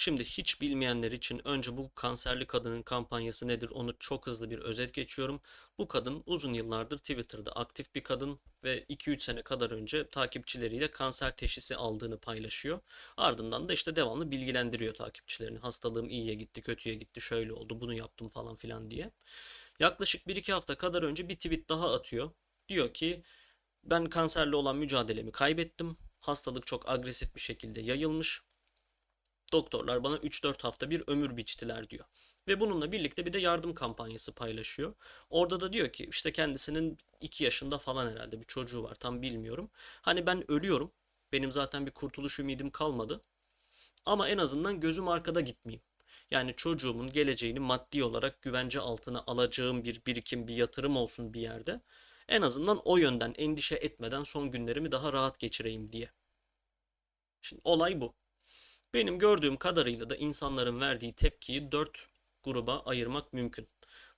Şimdi hiç bilmeyenler için önce bu kanserli kadının kampanyası nedir onu çok hızlı bir özet geçiyorum. Bu kadın uzun yıllardır Twitter'da aktif bir kadın ve 2-3 sene kadar önce takipçileriyle kanser teşhisi aldığını paylaşıyor. Ardından da işte devamlı bilgilendiriyor takipçilerini. Hastalığım iyiye gitti, kötüye gitti, şöyle oldu, bunu yaptım falan filan diye. Yaklaşık 1-2 hafta kadar önce bir tweet daha atıyor. Diyor ki ben kanserle olan mücadelemi kaybettim. Hastalık çok agresif bir şekilde yayılmış. Doktorlar bana 3-4 hafta bir ömür biçtiler diyor. Ve bununla birlikte bir de yardım kampanyası paylaşıyor. Orada da diyor ki işte kendisinin 2 yaşında falan herhalde bir çocuğu var tam bilmiyorum. Hani ben ölüyorum. Benim zaten bir kurtuluş ümidim kalmadı. Ama en azından gözüm arkada gitmeyeyim. Yani çocuğumun geleceğini maddi olarak güvence altına alacağım bir birikim, bir yatırım olsun bir yerde. En azından o yönden endişe etmeden son günlerimi daha rahat geçireyim diye. Şimdi olay bu. Benim gördüğüm kadarıyla da insanların verdiği tepkiyi dört gruba ayırmak mümkün.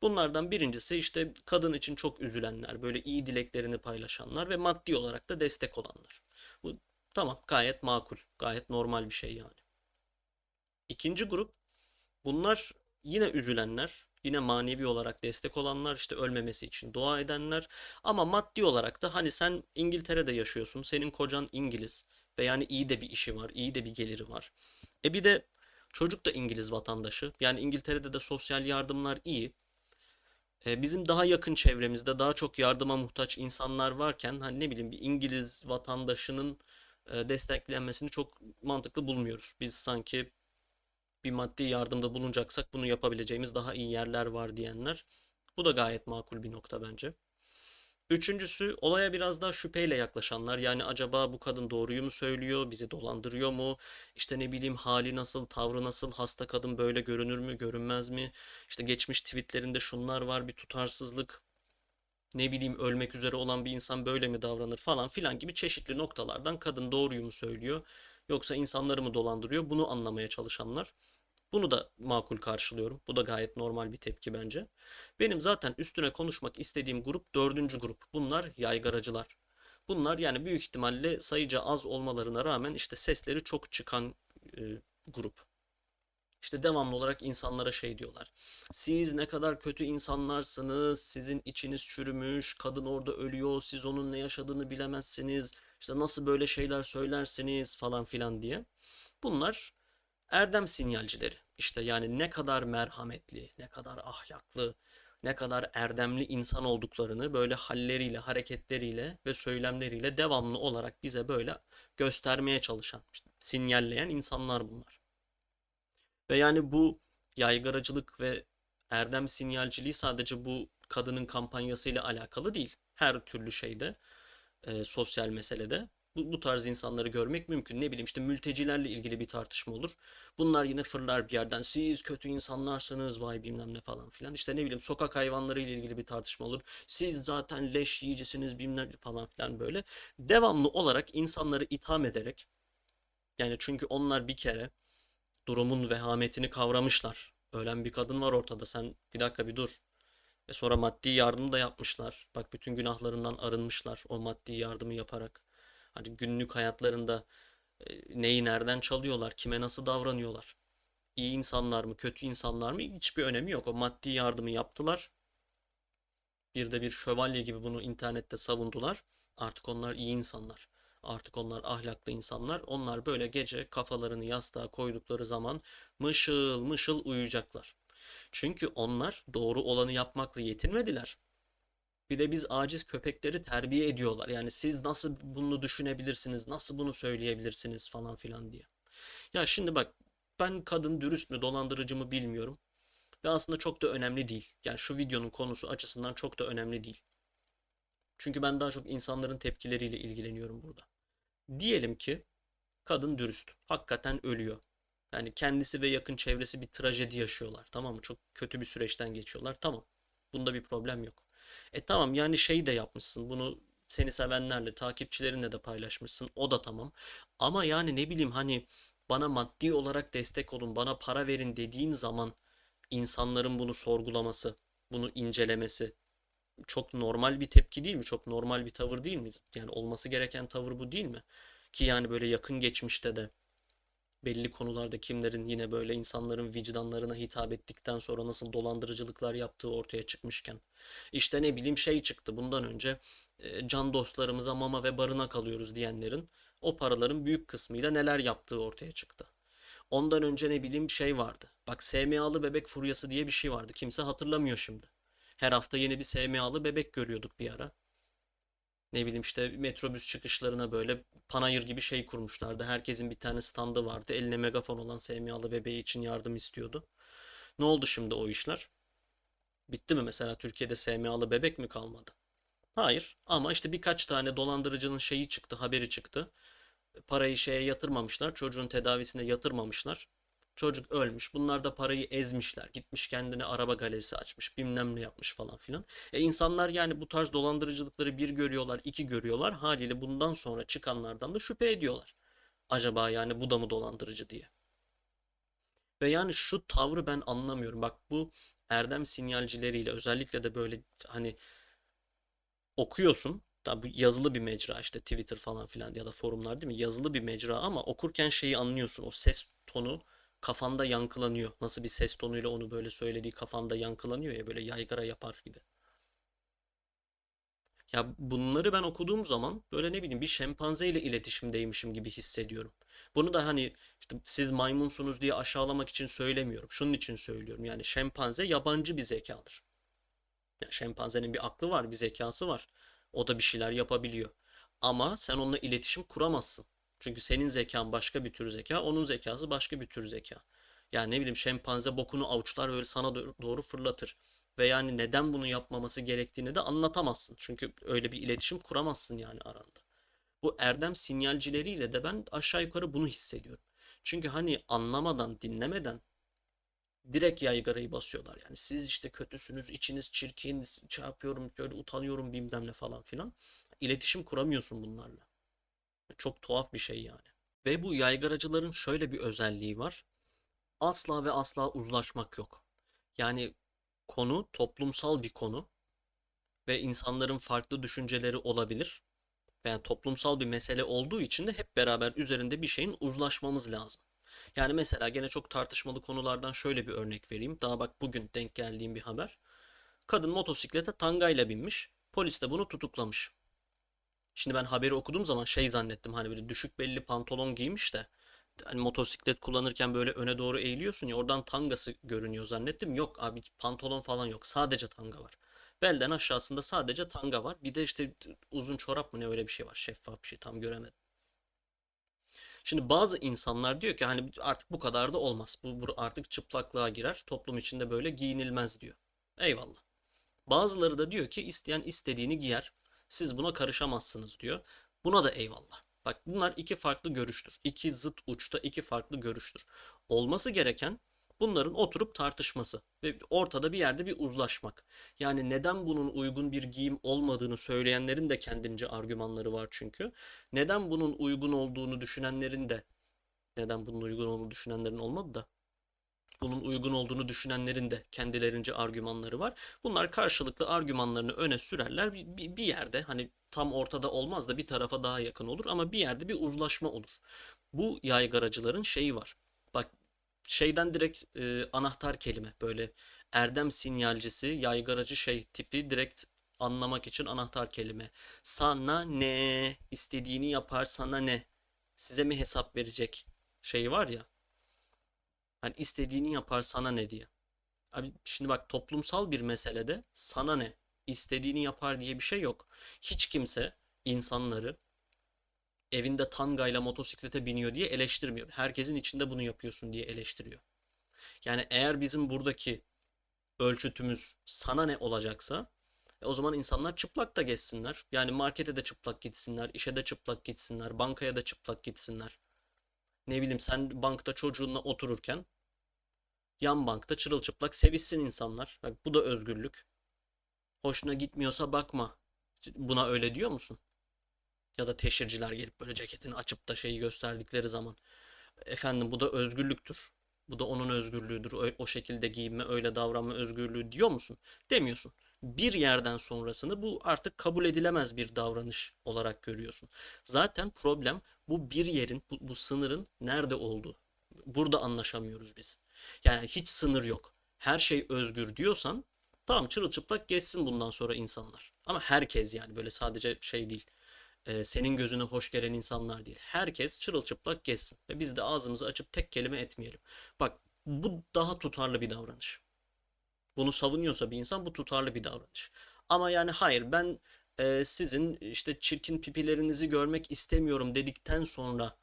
Bunlardan birincisi işte kadın için çok üzülenler, böyle iyi dileklerini paylaşanlar ve maddi olarak da destek olanlar. Bu tamam gayet makul, gayet normal bir şey yani. İkinci grup bunlar yine üzülenler, yine manevi olarak destek olanlar, işte ölmemesi için dua edenler ama maddi olarak da hani sen İngiltere'de yaşıyorsun, senin kocan İngiliz ve yani iyi de bir işi var, iyi de bir geliri var. E bir de çocuk da İngiliz vatandaşı. Yani İngiltere'de de sosyal yardımlar iyi. E, bizim daha yakın çevremizde daha çok yardıma muhtaç insanlar varken hani ne bileyim bir İngiliz vatandaşının e, desteklenmesini çok mantıklı bulmuyoruz. Biz sanki bir maddi yardımda bulunacaksak bunu yapabileceğimiz daha iyi yerler var diyenler. Bu da gayet makul bir nokta bence. Üçüncüsü olaya biraz daha şüpheyle yaklaşanlar. Yani acaba bu kadın doğruyu mu söylüyor, bizi dolandırıyor mu? İşte ne bileyim hali nasıl, tavrı nasıl, hasta kadın böyle görünür mü, görünmez mi? İşte geçmiş tweetlerinde şunlar var, bir tutarsızlık. Ne bileyim ölmek üzere olan bir insan böyle mi davranır falan filan gibi çeşitli noktalardan kadın doğruyu mu söylüyor, yoksa insanları mı dolandırıyor? Bunu anlamaya çalışanlar. Bunu da makul karşılıyorum. Bu da gayet normal bir tepki bence. Benim zaten üstüne konuşmak istediğim grup dördüncü grup. Bunlar yaygaracılar. Bunlar yani büyük ihtimalle sayıca az olmalarına rağmen işte sesleri çok çıkan e, grup. İşte devamlı olarak insanlara şey diyorlar. Siz ne kadar kötü insanlarsınız, sizin içiniz çürümüş, kadın orada ölüyor, siz onun ne yaşadığını bilemezsiniz, işte nasıl böyle şeyler söylersiniz falan filan diye. Bunlar erdem sinyalcileri. İşte yani ne kadar merhametli, ne kadar ahlaklı, ne kadar erdemli insan olduklarını böyle halleriyle, hareketleriyle ve söylemleriyle devamlı olarak bize böyle göstermeye çalışan, işte sinyalleyen insanlar bunlar. Ve yani bu yaygaracılık ve erdem sinyalciliği sadece bu kadının kampanyasıyla alakalı değil. Her türlü şeyde, e, sosyal meselede bu, bu tarz insanları görmek mümkün. Ne bileyim işte mültecilerle ilgili bir tartışma olur. Bunlar yine fırlar bir yerden. Siz kötü insanlarsınız vay bilmem ne falan filan. İşte ne bileyim sokak hayvanları ile ilgili bir tartışma olur. Siz zaten leş yiyicisiniz bilmem ne falan filan böyle. Devamlı olarak insanları itham ederek yani çünkü onlar bir kere durumun vehametini kavramışlar. Ölen bir kadın var ortada. Sen bir dakika bir dur. Ve sonra maddi yardım da yapmışlar. Bak bütün günahlarından arınmışlar o maddi yardımı yaparak. Hani günlük hayatlarında e, neyi nereden çalıyorlar, kime nasıl davranıyorlar. İyi insanlar mı, kötü insanlar mı hiçbir önemi yok. O maddi yardımı yaptılar. Bir de bir şövalye gibi bunu internette savundular. Artık onlar iyi insanlar. Artık onlar ahlaklı insanlar. Onlar böyle gece kafalarını yastığa koydukları zaman mışıl mışıl uyuyacaklar. Çünkü onlar doğru olanı yapmakla yetinmediler. Bir de biz aciz köpekleri terbiye ediyorlar. Yani siz nasıl bunu düşünebilirsiniz, nasıl bunu söyleyebilirsiniz falan filan diye. Ya şimdi bak ben kadın dürüst mü, dolandırıcı mı bilmiyorum. Ve aslında çok da önemli değil. Yani şu videonun konusu açısından çok da önemli değil. Çünkü ben daha çok insanların tepkileriyle ilgileniyorum burada. Diyelim ki kadın dürüst. Hakikaten ölüyor. Yani kendisi ve yakın çevresi bir trajedi yaşıyorlar. Tamam mı? Çok kötü bir süreçten geçiyorlar. Tamam. Bunda bir problem yok. E tamam yani şey de yapmışsın. Bunu seni sevenlerle, takipçilerinle de paylaşmışsın. O da tamam. Ama yani ne bileyim hani bana maddi olarak destek olun, bana para verin dediğin zaman insanların bunu sorgulaması, bunu incelemesi çok normal bir tepki değil mi? Çok normal bir tavır değil mi? Yani olması gereken tavır bu değil mi? Ki yani böyle yakın geçmişte de belli konularda kimlerin yine böyle insanların vicdanlarına hitap ettikten sonra nasıl dolandırıcılıklar yaptığı ortaya çıkmışken. İşte ne bileyim şey çıktı bundan önce e, can dostlarımıza mama ve barınak alıyoruz diyenlerin o paraların büyük kısmıyla neler yaptığı ortaya çıktı. Ondan önce ne bileyim şey vardı. Bak SMA'lı bebek furyası diye bir şey vardı. Kimse hatırlamıyor şimdi. Her hafta yeni bir SMA'lı bebek görüyorduk bir ara. Ne bileyim işte metrobüs çıkışlarına böyle panayır gibi şey kurmuşlardı. Herkesin bir tane standı vardı. Eline megafon olan SMA'lı bebeği için yardım istiyordu. Ne oldu şimdi o işler? Bitti mi mesela Türkiye'de SMA'lı bebek mi kalmadı? Hayır ama işte birkaç tane dolandırıcının şeyi çıktı, haberi çıktı. Parayı şeye yatırmamışlar, çocuğun tedavisine yatırmamışlar. Çocuk ölmüş. Bunlar da parayı ezmişler. Gitmiş kendine araba galerisi açmış. Bilmem ne yapmış falan filan. E insanlar yani bu tarz dolandırıcılıkları bir görüyorlar, iki görüyorlar. Haliyle bundan sonra çıkanlardan da şüphe ediyorlar. Acaba yani bu da mı dolandırıcı diye. Ve yani şu tavrı ben anlamıyorum. Bak bu erdem sinyalcileriyle özellikle de böyle hani okuyorsun. Tabi yazılı bir mecra işte Twitter falan filan ya da forumlar değil mi? Yazılı bir mecra ama okurken şeyi anlıyorsun. O ses tonu kafanda yankılanıyor. Nasıl bir ses tonuyla onu böyle söylediği kafanda yankılanıyor ya böyle yaygara yapar gibi. Ya bunları ben okuduğum zaman böyle ne bileyim bir şempanze ile iletişimdeymişim gibi hissediyorum. Bunu da hani işte siz maymunsunuz diye aşağılamak için söylemiyorum. Şunun için söylüyorum. Yani şempanze yabancı bir zekadır. Ya şempanzenin bir aklı var, bir zekası var. O da bir şeyler yapabiliyor. Ama sen onunla iletişim kuramazsın. Çünkü senin zekan başka bir tür zeka, onun zekası başka bir tür zeka. Yani ne bileyim şempanze bokunu avuçlar böyle sana doğ- doğru fırlatır. Ve yani neden bunu yapmaması gerektiğini de anlatamazsın. Çünkü öyle bir iletişim kuramazsın yani aranda. Bu erdem sinyalcileriyle de ben aşağı yukarı bunu hissediyorum. Çünkü hani anlamadan, dinlemeden direkt yaygarayı basıyorlar. Yani siz işte kötüsünüz, içiniz çirkin, şey yapıyorum, böyle utanıyorum bilmem ne falan filan. İletişim kuramıyorsun bunlarla. Çok tuhaf bir şey yani. Ve bu yaygaracıların şöyle bir özelliği var. Asla ve asla uzlaşmak yok. Yani konu toplumsal bir konu ve insanların farklı düşünceleri olabilir. Yani toplumsal bir mesele olduğu için de hep beraber üzerinde bir şeyin uzlaşmamız lazım. Yani mesela gene çok tartışmalı konulardan şöyle bir örnek vereyim. Daha bak bugün denk geldiğim bir haber. Kadın motosiklete tangayla binmiş. Polis de bunu tutuklamış. Şimdi ben haberi okuduğum zaman şey zannettim hani böyle düşük belli pantolon giymiş de hani motosiklet kullanırken böyle öne doğru eğiliyorsun ya oradan tangası görünüyor zannettim. Yok abi pantolon falan yok. Sadece tanga var. Belden aşağısında sadece tanga var. Bir de işte uzun çorap mı ne öyle bir şey var. Şeffaf bir şey tam göremedim. Şimdi bazı insanlar diyor ki hani artık bu kadar da olmaz. Bu, bu artık çıplaklığa girer. Toplum içinde böyle giyinilmez diyor. Eyvallah. Bazıları da diyor ki isteyen istediğini giyer. Siz buna karışamazsınız diyor. Buna da eyvallah. Bak bunlar iki farklı görüştür. İki zıt uçta iki farklı görüştür. Olması gereken bunların oturup tartışması ve ortada bir yerde bir uzlaşmak. Yani neden bunun uygun bir giyim olmadığını söyleyenlerin de kendince argümanları var çünkü. Neden bunun uygun olduğunu düşünenlerin de neden bunun uygun olduğunu düşünenlerin olmadı da bunun uygun olduğunu düşünenlerin de kendilerince argümanları var. Bunlar karşılıklı argümanlarını öne sürerler. Bir, bir, yerde hani tam ortada olmaz da bir tarafa daha yakın olur ama bir yerde bir uzlaşma olur. Bu yaygaracıların şeyi var. Bak şeyden direkt e, anahtar kelime böyle erdem sinyalcisi, yaygaracı şey tipi direkt anlamak için anahtar kelime. Sana ne? istediğini yapar sana ne? Size mi hesap verecek? Şey var ya. Hani istediğini yapar sana ne diye. Abi şimdi bak toplumsal bir meselede sana ne, istediğini yapar diye bir şey yok. Hiç kimse insanları evinde tangayla motosiklete biniyor diye eleştirmiyor. Herkesin içinde bunu yapıyorsun diye eleştiriyor. Yani eğer bizim buradaki ölçütümüz sana ne olacaksa e o zaman insanlar çıplak da gezsinler. Yani markete de çıplak gitsinler, işe de çıplak gitsinler, bankaya da çıplak gitsinler. Ne bileyim sen bankta çocuğunla otururken yan bankta çırılçıplak sevişsin insanlar. Bak bu da özgürlük. Hoşuna gitmiyorsa bakma. Buna öyle diyor musun? Ya da teşhirciler gelip böyle ceketini açıp da şeyi gösterdikleri zaman. Efendim bu da özgürlüktür. Bu da onun özgürlüğüdür. O, o şekilde giyinme, öyle davranma özgürlüğü diyor musun? Demiyorsun. Bir yerden sonrasını bu artık kabul edilemez bir davranış olarak görüyorsun. Zaten problem bu bir yerin, bu, bu sınırın nerede olduğu. Burada anlaşamıyoruz biz. Yani hiç sınır yok. Her şey özgür diyorsan tamam çırılçıplak gezsin bundan sonra insanlar. Ama herkes yani böyle sadece şey değil. e, senin gözüne hoş gelen insanlar değil. Herkes çırılçıplak gezsin. Ve biz de ağzımızı açıp tek kelime etmeyelim. Bak bu daha tutarlı bir davranış. Bunu savunuyorsa bir insan bu tutarlı bir davranış. Ama yani hayır ben e, sizin işte çirkin pipilerinizi görmek istemiyorum dedikten sonra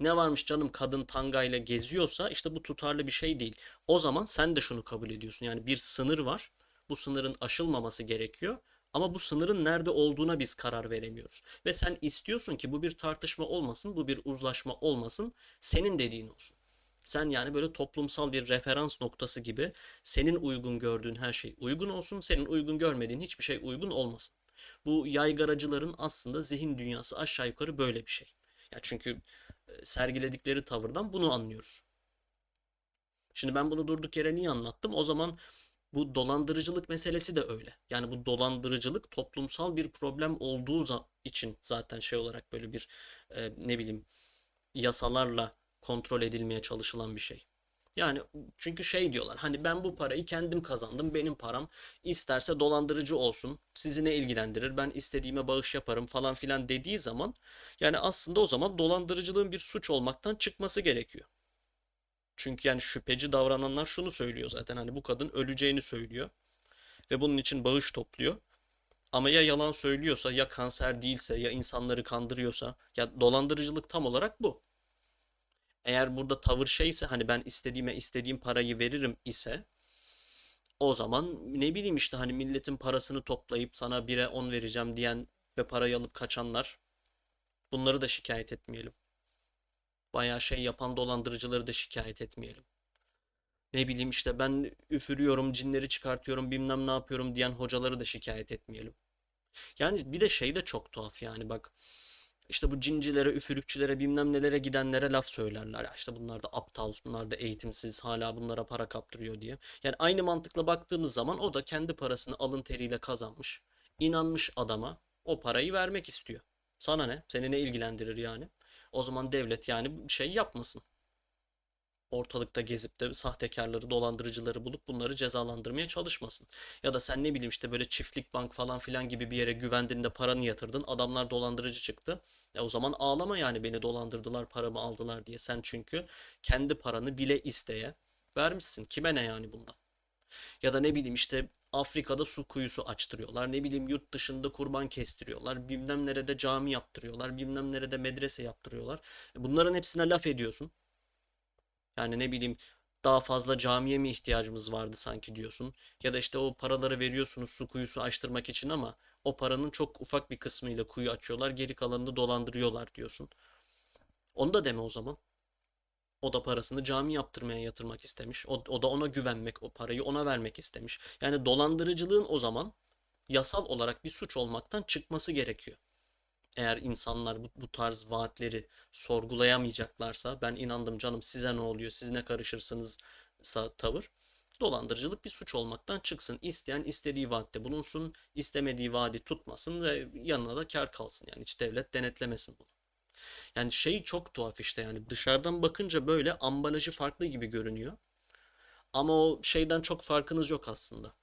ne varmış canım kadın tangayla geziyorsa işte bu tutarlı bir şey değil. O zaman sen de şunu kabul ediyorsun. Yani bir sınır var. Bu sınırın aşılmaması gerekiyor. Ama bu sınırın nerede olduğuna biz karar veremiyoruz. Ve sen istiyorsun ki bu bir tartışma olmasın, bu bir uzlaşma olmasın, senin dediğin olsun. Sen yani böyle toplumsal bir referans noktası gibi senin uygun gördüğün her şey uygun olsun, senin uygun görmediğin hiçbir şey uygun olmasın. Bu yaygaracıların aslında zihin dünyası aşağı yukarı böyle bir şey. Ya çünkü e, sergiledikleri tavırdan bunu anlıyoruz. Şimdi ben bunu durduk yere niye anlattım? O zaman bu dolandırıcılık meselesi de öyle. Yani bu dolandırıcılık toplumsal bir problem olduğu için zaten şey olarak böyle bir e, ne bileyim yasalarla kontrol edilmeye çalışılan bir şey. Yani çünkü şey diyorlar hani ben bu parayı kendim kazandım benim param isterse dolandırıcı olsun sizi ne ilgilendirir ben istediğime bağış yaparım falan filan dediği zaman yani aslında o zaman dolandırıcılığın bir suç olmaktan çıkması gerekiyor. Çünkü yani şüpheci davrananlar şunu söylüyor zaten hani bu kadın öleceğini söylüyor ve bunun için bağış topluyor. Ama ya yalan söylüyorsa ya kanser değilse ya insanları kandırıyorsa ya dolandırıcılık tam olarak bu. Eğer burada tavır şeyse hani ben istediğime istediğim parayı veririm ise o zaman ne bileyim işte hani milletin parasını toplayıp sana 1'e 10 vereceğim diyen ve parayı alıp kaçanlar bunları da şikayet etmeyelim. Bayağı şey yapan dolandırıcıları da şikayet etmeyelim. Ne bileyim işte ben üfürüyorum, cinleri çıkartıyorum, bilmem ne yapıyorum diyen hocaları da şikayet etmeyelim. Yani bir de şey de çok tuhaf yani bak. İşte bu cincilere, üfürükçülere, bilmem nelere gidenlere laf söylerler. Ya işte bunlar da aptal, bunlar da eğitimsiz, hala bunlara para kaptırıyor diye. Yani aynı mantıkla baktığımız zaman o da kendi parasını alın teriyle kazanmış. İnanmış adama o parayı vermek istiyor. Sana ne? Seni ne ilgilendirir yani? O zaman devlet yani şey yapmasın. Ortalıkta gezip de sahtekarları, dolandırıcıları bulup bunları cezalandırmaya çalışmasın. Ya da sen ne bileyim işte böyle çiftlik bank falan filan gibi bir yere güvendin de paranı yatırdın. Adamlar dolandırıcı çıktı. E o zaman ağlama yani beni dolandırdılar, paramı aldılar diye. Sen çünkü kendi paranı bile isteye vermişsin. Kime ne yani bundan? Ya da ne bileyim işte Afrika'da su kuyusu açtırıyorlar. Ne bileyim yurt dışında kurban kestiriyorlar. Bilmem nerede cami yaptırıyorlar. Bilmem nerede medrese yaptırıyorlar. E Bunların hepsine laf ediyorsun. Yani ne bileyim daha fazla camiye mi ihtiyacımız vardı sanki diyorsun. Ya da işte o paraları veriyorsunuz su kuyusu açtırmak için ama o paranın çok ufak bir kısmıyla kuyu açıyorlar. Geri kalanını dolandırıyorlar diyorsun. Onu da deme o zaman. O da parasını cami yaptırmaya yatırmak istemiş. O, o da ona güvenmek, o parayı ona vermek istemiş. Yani dolandırıcılığın o zaman yasal olarak bir suç olmaktan çıkması gerekiyor. Eğer insanlar bu, bu tarz vaatleri sorgulayamayacaklarsa ben inandım canım size ne oluyor, siz ne karışırsınız tavır. Dolandırıcılık bir suç olmaktan çıksın. İsteyen istediği vaatte bulunsun, istemediği vaadi tutmasın ve yanına da kar kalsın. Yani hiç devlet denetlemesin bunu. Yani şey çok tuhaf işte yani dışarıdan bakınca böyle ambalajı farklı gibi görünüyor. Ama o şeyden çok farkınız yok aslında.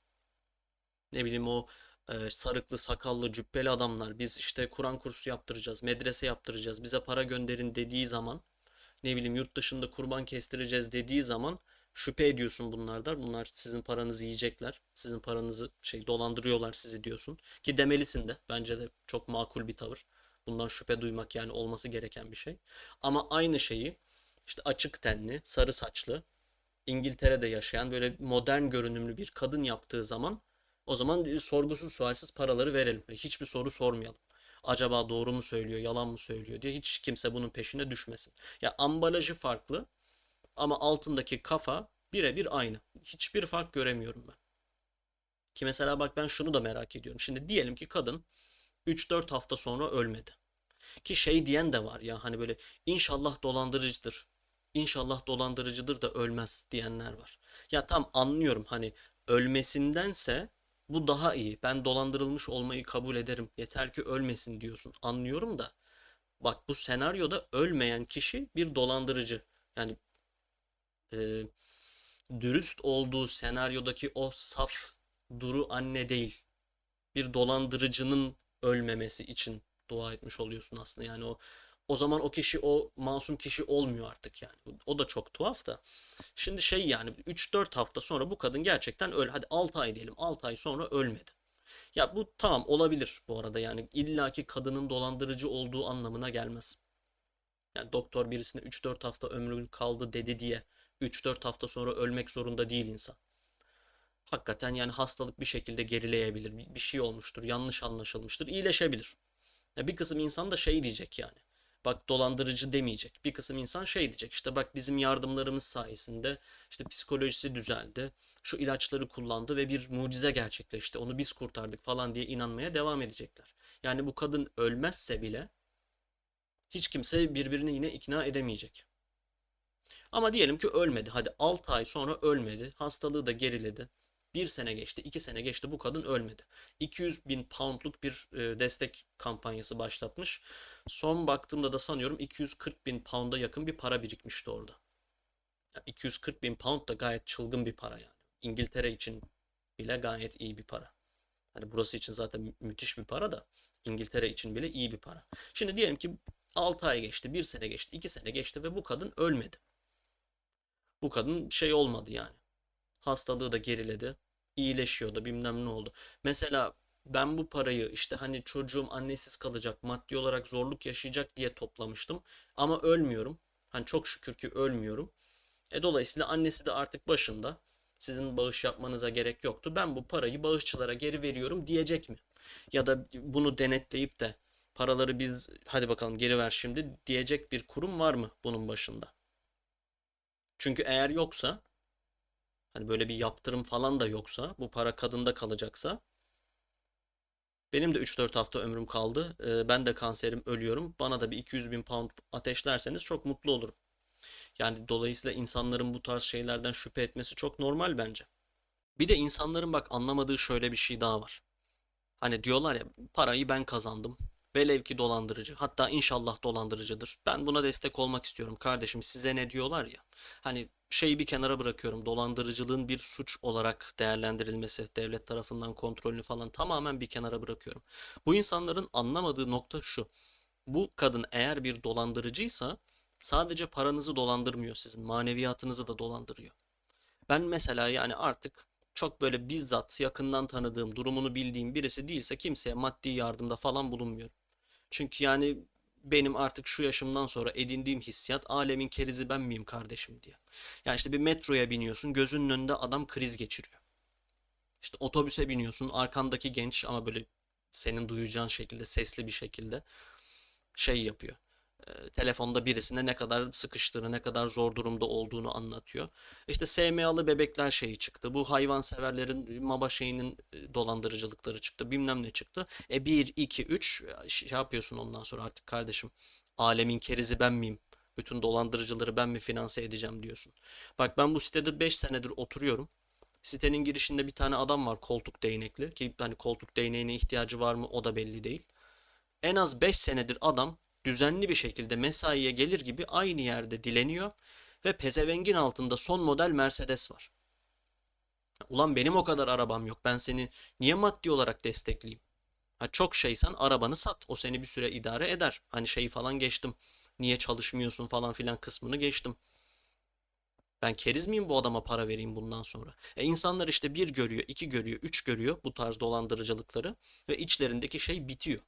Ne bileyim o e, sarıklı, sakallı, cübbeli adamlar biz işte Kur'an kursu yaptıracağız, medrese yaptıracağız, bize para gönderin dediği zaman ne bileyim yurt dışında kurban kestireceğiz dediği zaman şüphe ediyorsun bunlardan. Bunlar sizin paranızı yiyecekler. Sizin paranızı şey dolandırıyorlar sizi diyorsun. Ki demelisin de. Bence de çok makul bir tavır. Bundan şüphe duymak yani olması gereken bir şey. Ama aynı şeyi işte açık tenli, sarı saçlı, İngiltere'de yaşayan böyle modern görünümlü bir kadın yaptığı zaman o zaman sorgusuz sualsiz paraları verelim. Hiçbir soru sormayalım. Acaba doğru mu söylüyor, yalan mı söylüyor diye hiç kimse bunun peşine düşmesin. Ya ambalajı farklı ama altındaki kafa birebir aynı. Hiçbir fark göremiyorum ben. Ki mesela bak ben şunu da merak ediyorum. Şimdi diyelim ki kadın 3-4 hafta sonra ölmedi. Ki şey diyen de var ya hani böyle inşallah dolandırıcıdır. İnşallah dolandırıcıdır da ölmez diyenler var. Ya tam anlıyorum hani ölmesindense bu daha iyi. Ben dolandırılmış olmayı kabul ederim. Yeter ki ölmesin diyorsun. Anlıyorum da bak bu senaryoda ölmeyen kişi bir dolandırıcı. Yani e, dürüst olduğu senaryodaki o saf duru anne değil. Bir dolandırıcının ölmemesi için dua etmiş oluyorsun aslında. Yani o o zaman o kişi o masum kişi olmuyor artık yani. O da çok tuhaf da. Şimdi şey yani 3-4 hafta sonra bu kadın gerçekten öl. Hadi 6 ay diyelim. 6 ay sonra ölmedi. Ya bu tamam olabilir bu arada yani illaki kadının dolandırıcı olduğu anlamına gelmez. Yani doktor birisine 3-4 hafta ömrün kaldı dedi diye 3-4 hafta sonra ölmek zorunda değil insan. Hakikaten yani hastalık bir şekilde gerileyebilir. Bir şey olmuştur, yanlış anlaşılmıştır, iyileşebilir. Ya bir kısım insan da şey diyecek yani. Bak dolandırıcı demeyecek. Bir kısım insan şey diyecek. İşte bak bizim yardımlarımız sayesinde işte psikolojisi düzeldi. Şu ilaçları kullandı ve bir mucize gerçekleşti. Onu biz kurtardık falan diye inanmaya devam edecekler. Yani bu kadın ölmezse bile hiç kimse birbirini yine ikna edemeyecek. Ama diyelim ki ölmedi. Hadi 6 ay sonra ölmedi. Hastalığı da geriledi. Bir sene geçti, iki sene geçti bu kadın ölmedi. 200 bin poundluk bir e, destek kampanyası başlatmış. Son baktığımda da sanıyorum 240 bin pound'a yakın bir para birikmişti orada. Ya 240 bin pound da gayet çılgın bir para yani. İngiltere için bile gayet iyi bir para. Hani burası için zaten mü- müthiş bir para da İngiltere için bile iyi bir para. Şimdi diyelim ki 6 ay geçti, bir sene geçti, 2 sene geçti ve bu kadın ölmedi. Bu kadın şey olmadı yani. Hastalığı da geriledi. iyileşiyor da bilmem ne oldu. Mesela ben bu parayı işte hani çocuğum annesiz kalacak, maddi olarak zorluk yaşayacak diye toplamıştım. Ama ölmüyorum. Hani çok şükür ki ölmüyorum. E dolayısıyla annesi de artık başında. Sizin bağış yapmanıza gerek yoktu. Ben bu parayı bağışçılara geri veriyorum diyecek mi? Ya da bunu denetleyip de paraları biz hadi bakalım geri ver şimdi diyecek bir kurum var mı bunun başında? Çünkü eğer yoksa hani böyle bir yaptırım falan da yoksa bu para kadında kalacaksa benim de 3-4 hafta ömrüm kaldı. Ee, ben de kanserim ölüyorum. Bana da bir 200 bin pound ateşlerseniz çok mutlu olurum. Yani dolayısıyla insanların bu tarz şeylerden şüphe etmesi çok normal bence. Bir de insanların bak anlamadığı şöyle bir şey daha var. Hani diyorlar ya parayı ben kazandım. Velev ki dolandırıcı. Hatta inşallah dolandırıcıdır. Ben buna destek olmak istiyorum kardeşim. Size ne diyorlar ya. Hani şeyi bir kenara bırakıyorum. Dolandırıcılığın bir suç olarak değerlendirilmesi, devlet tarafından kontrolünü falan tamamen bir kenara bırakıyorum. Bu insanların anlamadığı nokta şu. Bu kadın eğer bir dolandırıcıysa sadece paranızı dolandırmıyor sizin, maneviyatınızı da dolandırıyor. Ben mesela yani artık çok böyle bizzat yakından tanıdığım, durumunu bildiğim birisi değilse kimseye maddi yardımda falan bulunmuyorum. Çünkü yani benim artık şu yaşımdan sonra edindiğim hissiyat alemin kerizi ben miyim kardeşim diye. Yani işte bir metroya biniyorsun gözünün önünde adam kriz geçiriyor. İşte otobüse biniyorsun arkandaki genç ama böyle senin duyacağın şekilde sesli bir şekilde şey yapıyor. Telefonda birisine ne kadar sıkıştığını, ne kadar zor durumda olduğunu anlatıyor. İşte SMA'lı bebekler şeyi çıktı. Bu hayvanseverlerin mama şeyinin dolandırıcılıkları çıktı. Bilmem ne çıktı. E bir 2 3 şey yapıyorsun ondan sonra artık kardeşim. Alemin kerizi ben miyim? Bütün dolandırıcıları ben mi finanse edeceğim diyorsun. Bak ben bu sitede 5 senedir oturuyorum. Sitenin girişinde bir tane adam var koltuk değnekli ki hani koltuk değneğine ihtiyacı var mı o da belli değil. En az 5 senedir adam düzenli bir şekilde mesaiye gelir gibi aynı yerde dileniyor ve pezevengin altında son model Mercedes var. Ulan benim o kadar arabam yok. Ben seni niye maddi olarak destekleyeyim? Ha çok şeysen arabanı sat. O seni bir süre idare eder. Hani şeyi falan geçtim. Niye çalışmıyorsun falan filan kısmını geçtim. Ben keriz miyim bu adama para vereyim bundan sonra? E insanlar işte bir görüyor, iki görüyor, üç görüyor bu tarz dolandırıcılıkları ve içlerindeki şey bitiyor.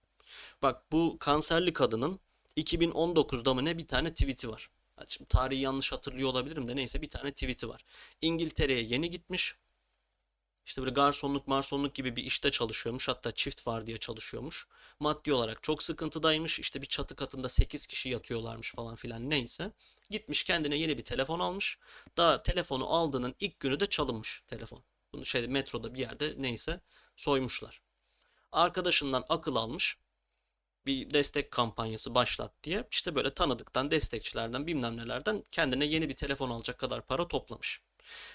Bak bu kanserli kadının 2019'da mı ne bir tane tweet'i var. Şimdi tarihi yanlış hatırlıyor olabilirim de neyse bir tane tweet'i var. İngiltere'ye yeni gitmiş. İşte böyle garsonluk marsonluk gibi bir işte çalışıyormuş. Hatta çift var diye çalışıyormuş. Maddi olarak çok sıkıntıdaymış. İşte bir çatı katında 8 kişi yatıyorlarmış falan filan neyse. Gitmiş kendine yeni bir telefon almış. Daha telefonu aldığının ilk günü de çalınmış telefon. Bunu şey metroda bir yerde neyse soymuşlar. Arkadaşından akıl almış bir destek kampanyası başlat diye işte böyle tanıdıktan, destekçilerden, bilmem nelerden kendine yeni bir telefon alacak kadar para toplamış.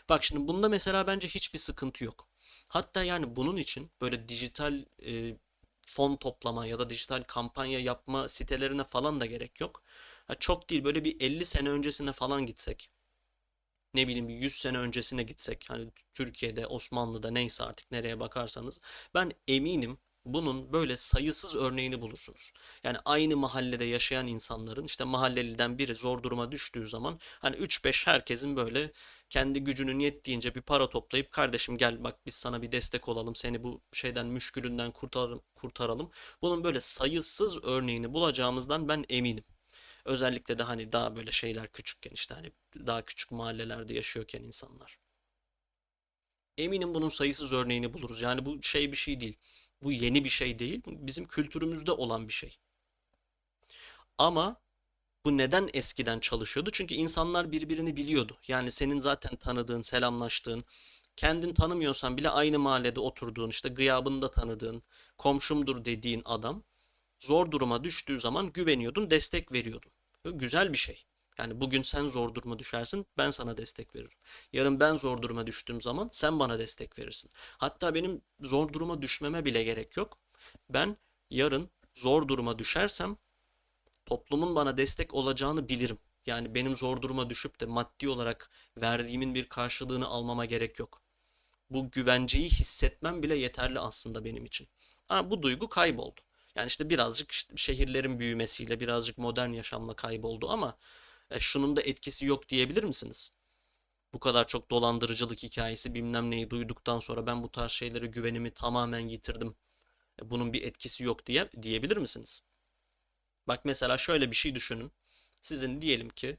Bak şimdi bunda mesela bence hiçbir sıkıntı yok. Hatta yani bunun için böyle dijital e, fon toplama ya da dijital kampanya yapma sitelerine falan da gerek yok. Ha, çok değil böyle bir 50 sene öncesine falan gitsek. ne bileyim bir 100 sene öncesine gitsek hani Türkiye'de, Osmanlı'da neyse artık nereye bakarsanız ben eminim bunun böyle sayısız örneğini bulursunuz. Yani aynı mahallede yaşayan insanların işte mahalleliden biri zor duruma düştüğü zaman hani 3-5 herkesin böyle kendi gücünün yettiğince bir para toplayıp kardeşim gel bak biz sana bir destek olalım seni bu şeyden müşkülünden kurtaralım, kurtaralım. Bunun böyle sayısız örneğini bulacağımızdan ben eminim. Özellikle de hani daha böyle şeyler küçükken işte hani daha küçük mahallelerde yaşıyorken insanlar. Eminim bunun sayısız örneğini buluruz. Yani bu şey bir şey değil. Bu yeni bir şey değil. Bizim kültürümüzde olan bir şey. Ama bu neden eskiden çalışıyordu? Çünkü insanlar birbirini biliyordu. Yani senin zaten tanıdığın, selamlaştığın, kendin tanımıyorsan bile aynı mahallede oturduğun, işte gıyabında tanıdığın, komşumdur dediğin adam zor duruma düştüğü zaman güveniyordun, destek veriyordun. Güzel bir şey. Yani bugün sen zor duruma düşersin, ben sana destek veririm. Yarın ben zor duruma düştüğüm zaman sen bana destek verirsin. Hatta benim zor duruma düşmeme bile gerek yok. Ben yarın zor duruma düşersem toplumun bana destek olacağını bilirim. Yani benim zor duruma düşüp de maddi olarak verdiğimin bir karşılığını almama gerek yok. Bu güvenceyi hissetmem bile yeterli aslında benim için. Ha, bu duygu kayboldu. Yani işte birazcık işte şehirlerin büyümesiyle, birazcık modern yaşamla kayboldu ama e, şunun da etkisi yok diyebilir misiniz? Bu kadar çok dolandırıcılık hikayesi bilmem neyi duyduktan sonra ben bu tarz şeylere güvenimi tamamen yitirdim. E, bunun bir etkisi yok diye diyebilir misiniz? Bak mesela şöyle bir şey düşünün. Sizin diyelim ki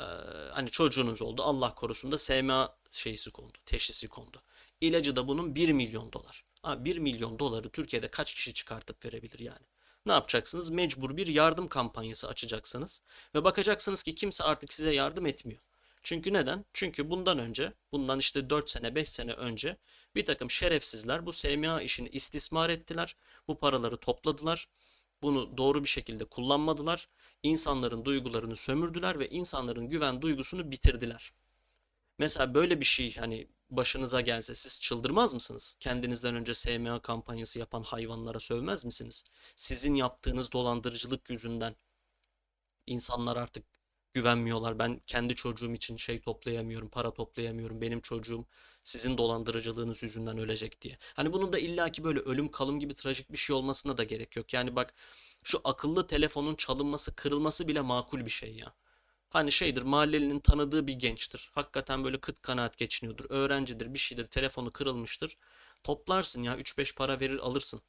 e, hani çocuğunuz oldu Allah korusun da SMA şeysi kondu, teşhisi kondu. İlacı da bunun bir milyon dolar. Ha, 1 milyon doları Türkiye'de kaç kişi çıkartıp verebilir yani? Ne yapacaksınız? Mecbur bir yardım kampanyası açacaksınız. Ve bakacaksınız ki kimse artık size yardım etmiyor. Çünkü neden? Çünkü bundan önce, bundan işte 4 sene, 5 sene önce bir takım şerefsizler bu SMA işini istismar ettiler. Bu paraları topladılar. Bunu doğru bir şekilde kullanmadılar. İnsanların duygularını sömürdüler ve insanların güven duygusunu bitirdiler. Mesela böyle bir şey hani başınıza gelse siz çıldırmaz mısınız? Kendinizden önce SMA kampanyası yapan hayvanlara sövmez misiniz? Sizin yaptığınız dolandırıcılık yüzünden insanlar artık güvenmiyorlar. Ben kendi çocuğum için şey toplayamıyorum, para toplayamıyorum. Benim çocuğum sizin dolandırıcılığınız yüzünden ölecek diye. Hani bunun da illaki böyle ölüm kalım gibi trajik bir şey olmasına da gerek yok. Yani bak şu akıllı telefonun çalınması, kırılması bile makul bir şey ya. Hani şeydir mahallelinin tanıdığı bir gençtir. Hakikaten böyle kıt kanaat geçiniyordur. Öğrencidir bir şeydir telefonu kırılmıştır. Toplarsın ya üç beş para verir alırsın.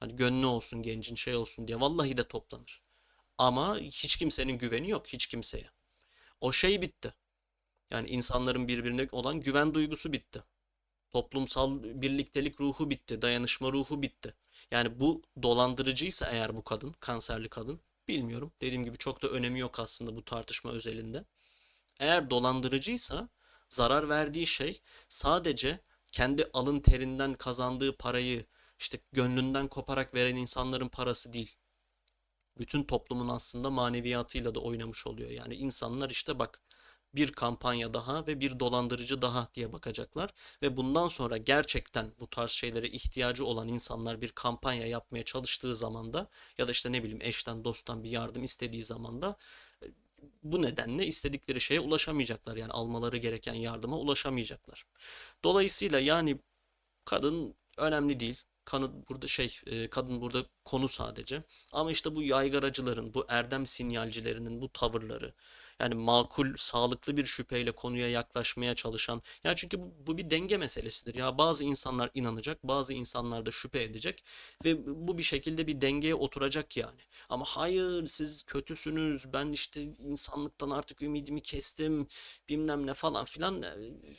Hani gönlü olsun gencin şey olsun diye. Vallahi de toplanır. Ama hiç kimsenin güveni yok hiç kimseye. O şey bitti. Yani insanların birbirine olan güven duygusu bitti. Toplumsal birliktelik ruhu bitti. Dayanışma ruhu bitti. Yani bu dolandırıcıysa eğer bu kadın, kanserli kadın bilmiyorum. Dediğim gibi çok da önemi yok aslında bu tartışma özelinde. Eğer dolandırıcıysa zarar verdiği şey sadece kendi alın terinden kazandığı parayı işte gönlünden koparak veren insanların parası değil. Bütün toplumun aslında maneviyatıyla da oynamış oluyor. Yani insanlar işte bak bir kampanya daha ve bir dolandırıcı daha diye bakacaklar ve bundan sonra gerçekten bu tarz şeylere ihtiyacı olan insanlar bir kampanya yapmaya çalıştığı zaman da ya da işte ne bileyim eşten dosttan bir yardım istediği zaman da e, bu nedenle istedikleri şeye ulaşamayacaklar. Yani almaları gereken yardıma ulaşamayacaklar. Dolayısıyla yani kadın önemli değil. Kanı burada şey, e, kadın burada konu sadece. Ama işte bu yaygaracıların, bu erdem sinyalcilerinin bu tavırları, yani makul, sağlıklı bir şüpheyle konuya yaklaşmaya çalışan. Ya çünkü bu, bu bir denge meselesidir. Ya bazı insanlar inanacak, bazı insanlar da şüphe edecek ve bu bir şekilde bir dengeye oturacak yani. Ama hayır siz kötüsünüz. Ben işte insanlıktan artık ümidimi kestim. Bilmem ne falan filan. E,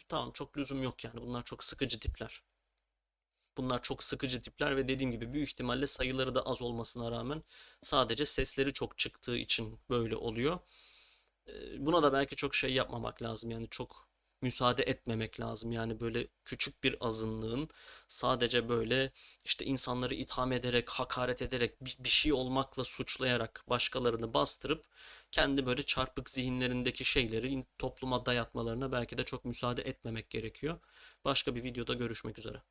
Tamam çok lüzum yok yani. Bunlar çok sıkıcı tipler. Bunlar çok sıkıcı tipler ve dediğim gibi büyük ihtimalle sayıları da az olmasına rağmen sadece sesleri çok çıktığı için böyle oluyor. Ee, Buna da belki çok şey yapmamak lazım yani çok müsaade etmemek lazım. Yani böyle küçük bir azınlığın sadece böyle işte insanları itham ederek, hakaret ederek, bir, şey olmakla suçlayarak başkalarını bastırıp kendi böyle çarpık zihinlerindeki şeyleri topluma dayatmalarına belki de çok müsaade etmemek gerekiyor. Başka bir videoda görüşmek üzere.